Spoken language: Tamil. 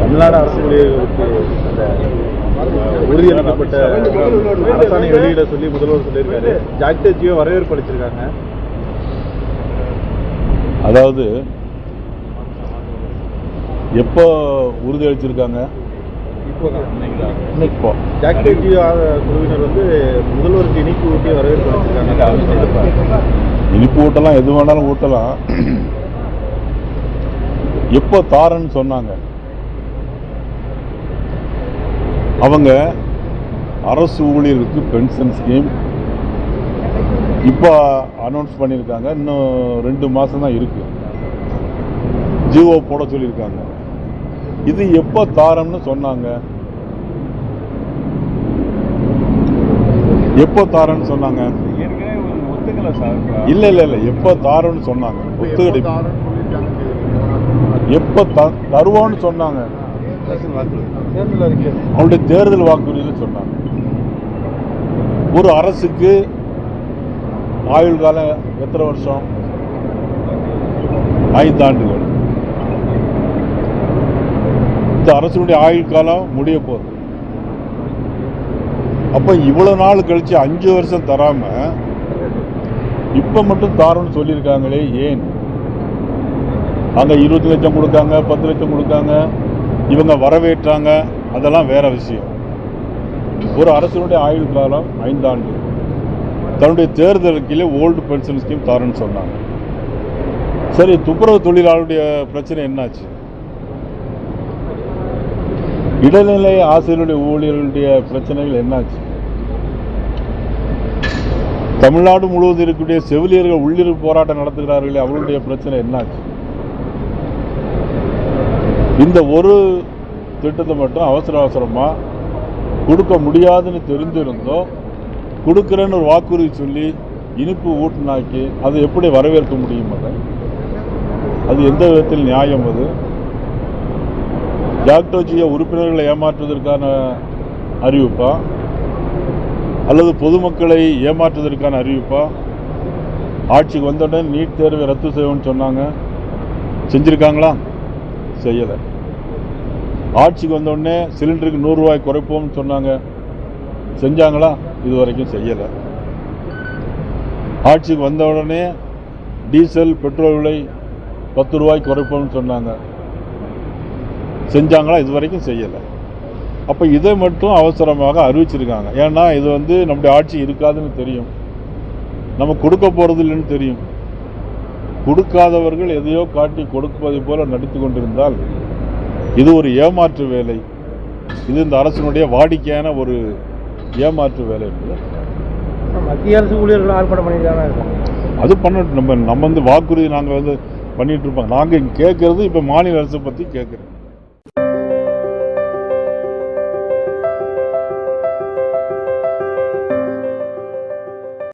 தமிழ்நாடு அரசு ஊழியர்களுக்கு அந்த உறுதியளிக்கப்பட்ட அரசாணை வெளியிட சொல்லி முதல்வர் சொல்லியிருக்காரு. ஜாக்டோஜியோ வரவேற்பு அளிச்சிருக்காங்க. அதாவது எப்போ உறுதி அளிச்சிருக்காங்க? இப்போ ஜாக்டோஜியோ குழுவினர் வந்து முதல்வருக்கு இனிப்பு ஊட்டி வரவேற்பு அளிச்சிருக்காங்க. இனிப்பு ஊட்டலாம் எது வேணாலும் ஊட்டலாம். எப்போ தாரன்னு சொன்னாங்க. அவங்க அரசு ஊழியர்களுக்கு பென்ஷன் ஸ்கீம் இப்போ அனௌன்ஸ் பண்ணியிருக்காங்க. இன்னும் ரெண்டு மாதம் தான் இருக்கு. ஜிஓ போட சொல்லியிருக்காங்க. இது எப்போ தாரம்னு சொன்னாங்க. எப்போ தாரன்னு சொன்னாங்க? இல்ல இல்ல இல்ல. எப்ப தாரோன்னு சொன்னாங்க. ஒத்துக்கடி எப்ப த- தருவோன்னு சொன்னாங்க. அவருடைய தேர்தல் வாக்குறுதியில் சொன்னாங்க. ஒரு அரசுக்கு ஆயுள் காலம் எத்தனை வருஷம்? ஐந்து ஆண்டுகள். இந்த அரசுடைய ஆயுள் காலம் முடிய போகுது. அப்ப இவ்வளவு நாள் கழிச்சு அஞ்சு வருஷம் தராம இப்ப மட்டும் தாரோன்னு சொல்லியிருக்காங்களே ஏன்? அங்கே இருபது லட்சம் கொடுக்காங்க பத்து லட்சம் கொடுக்காங்க. இவங்க வரவேற்றாங்க. அதெல்லாம் வேற விஷயம். ஒரு அரசினுடைய ஆயுள் காலம் ஐந்தாண்டு தன்னுடைய தேர்தலுக்கிலே ஓல்டு பென்ஷன் ஸ்கீம் தரேன்னு சொன்னாங்க. சரி துப்புரவு தொழிலாளருடைய பிரச்சனை என்னாச்சு? இடைநிலை ஆசிரியருடைய ஊழியர்களுடைய பிரச்சனைகள் என்னாச்சு? தமிழ்நாடு முழுவதும் இருக்கக்கூடிய செவிலியர்கள் உள்ளிருப்பு போராட்டம் நடத்துகிறார்களே அவர்களுடைய பிரச்சனை என்னாச்சு? இந்த ஒரு திட்டத்தை மட்டும் அவசர அவசரமாக கொடுக்க முடியாதுன்னு தெரிஞ்சிருந்தோம் கொடுக்குறேன்னு ஒரு வாக்குறுதி சொல்லி இனிப்பு ஊட்டினாக்கி அதை எப்படி வரவேற்க முடியும் அதை? அது எந்த விதத்தில் நியாயம் அது? ஜாக்டோஜிய உறுப்பினர்களை ஏமாற்றுவதற்கான அறிவிப்பா? அல்லது பொதுமக்களை ஏமாற்றுவதற்கான அறிவிப்பா? ஆட்சிக்கு வந்தவுடனே நீட் தேர்வை ரத்து செய்வோம்னு சொன்னாங்க. செஞ்சிருக்காங்களா? செய்யலை. ஆட்சிக்கு வந்தவுடனே சிலிண்டருக்கு நூறுரூவாய் குறைப்போம்னு சொன்னாங்க. செஞ்சாங்களா? இது வரைக்கும் செய்யலை. ஆட்சிக்கு வந்த உடனே டீசல் பெட்ரோல் விலை பத்து ரூபாய் குறைப்போம்னு சொன்னாங்க. செஞ்சாங்களா? இது வரைக்கும் செய்யலை. அப்போ இதை மட்டும் அவசரமாக அறிவிச்சிருக்காங்க. ஏன்னா இது வந்து நம்முடைய ஆட்சி இருக்காதுன்னு தெரியும். நம்ம கொடுக்க போகிறது இல்லைன்னு தெரியும். கொடுக்காதவர்கள் எதையோ காட்டி கொடுப்பதை போல நடித்து கொண்டிருந்தால் இது ஒரு ஏமாற்று வேலை. இது இந்த அரசினுடைய வாடிக்கையான ஒரு ஏமாற்று வேலை மத்திய அரசு ஊழியர்கள் ஆர்ப்பாட்டம் பண்ணிட்டு அது பண்ணட்டும். நம்ம நம்ம வந்து வாக்குறுதி நாங்கள் வந்து பண்ணிட்டு இருப்போம். நாங்கள் கேட்கறது இப்போ மாநில அரசை பற்றி கேட்குறோம்.